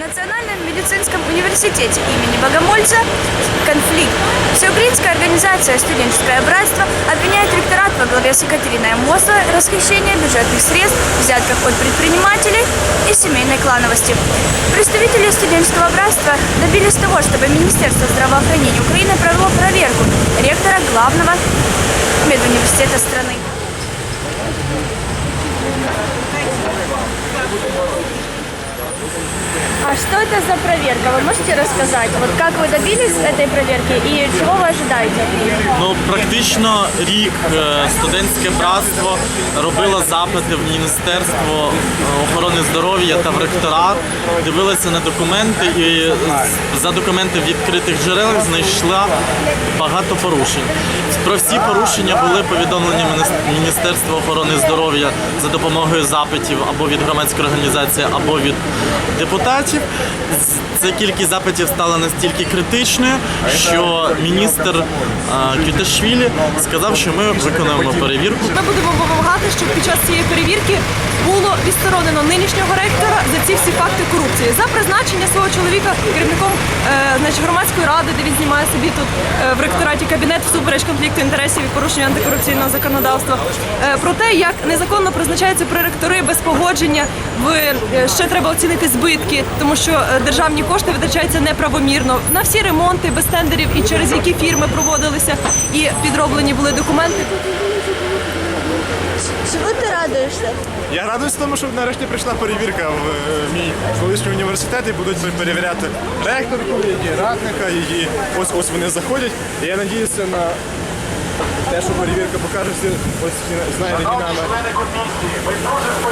Национальном медицинском университете имени Богомольца конфликт. Всеукраинская организация «Студенческое братство» обвиняет ректорат во главе с Екатериной Амосовой в расхищении бюджетных средств, взятках от предпринимателей и семейной клановости. Представители студенческого братства добились того, чтобы Министерство здравоохранения Украины провело проверку ректора главного медуниверситета страны. проверка? Вы можете рассказать? Вот как вы добились этой проверки и чего вы ожидаете? Ну, практично рік е, студентське братство робило запити в Міністерство е, охорони здоров'я та в ректорат, дивилися на документи і з- за документи в відкритих джерелах знайшла багато порушень. Про всі порушення були повідомлені Мініс- Міністерству охорони здоров'я за допомогою запитів або від громадської організації, або від депутатів. З- Ця кількість запитів стала настільки критичною, що міністр Квіташвілі сказав, що ми виконуємо перевірку. Ми будемо вимагати, щоб під час цієї перевірки було відсторонено нинішнього ректора за ці всі факти корупції. За призначення свого чоловіка керівником е, значить, громадської ради, де він знімає собі тут е, в ректораті кабінет всупереч конфлікту інтересів і порушення антикорупційного законодавства. Е, про те, як незаконно призначаються проректори без погодження, в ще треба оцінити збитки, тому що е, державні кошти витрачаються неправомірно на всі ремонти без тендерів і через які фірми проводилися і підроблені були документи. Чего ты радуешься? Я радуюсь тому, що нарешті прийшла перевірка в е, мій колишній університет і будуть перевіряти ректорку, її радника, її. Ось ось вони заходять. І я надіюся на те, що перевірка покаже всі ось знайдені нами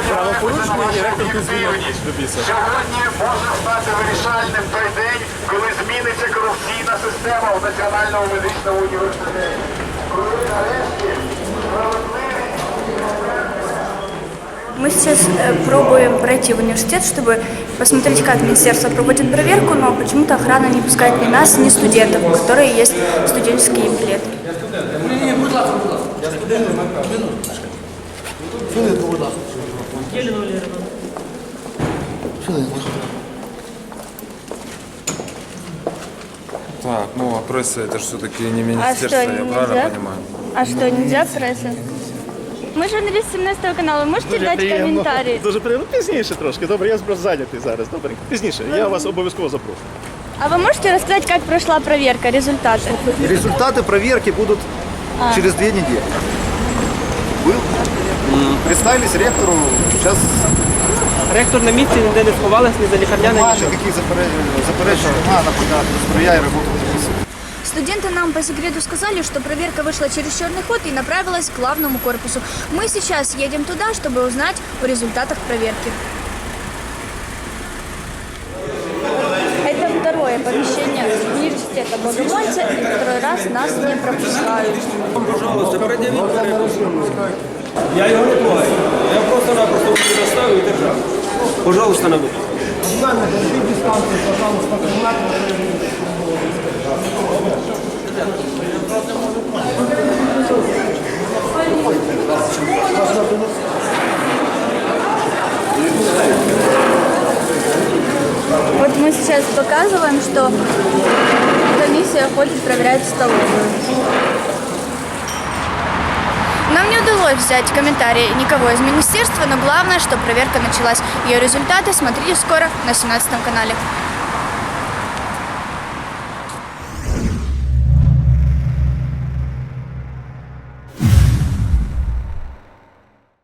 правопорушення і ректорку звільнять до біса. Сьогодні може стати вирішальним той день, коли зміниться корупційна система в Національному медичному університеті. Коли нарешті справедливість Мы сейчас э, пробуем пройти в университет, чтобы посмотреть, как министерство проводит проверку, но почему-то охрана не пускает ни нас, ни студентов, у которых есть студенческие билеты. Так, ну а пресса это же все-таки не А министерство, что, я нельзя? правильно понимаю? А что, нельзя пресса? Мы журналист 17 канала, можете дать комментарий? Дуже приємно. Пізніше трошки. Добре, я просто зайнятий зараз. Добре, пізніше. Я вас обов'язково запрошу. А вы можете рассказать, как прошла проверка, результаты? Результаты проверки будут через две недели. Вы представились ректору, сейчас Ректор на місці ніде не сховалась, ні за лікарняне, немає нічого. никаких заперечень, заперечень немає, наприклад, сприяє роботу комісії. Студенты нам по секрету сказали, что проверка вышла через черный ход и направилась к главному корпусу. Мы сейчас едем туда, чтобы узнать о результатах проверки. Это второе помещение университета Богомольца, и второй раз нас не пропускают. Я його не плаю. Я просто-напросто доставив і держав. Пожалуйста, на вихід. Вот показываем, что комиссия ходит, проверяет столовую. Нам не удалось взять комментарии никого из министерства, но главное, что проверка началась. Ее результаты смотрите скоро на 17 канале.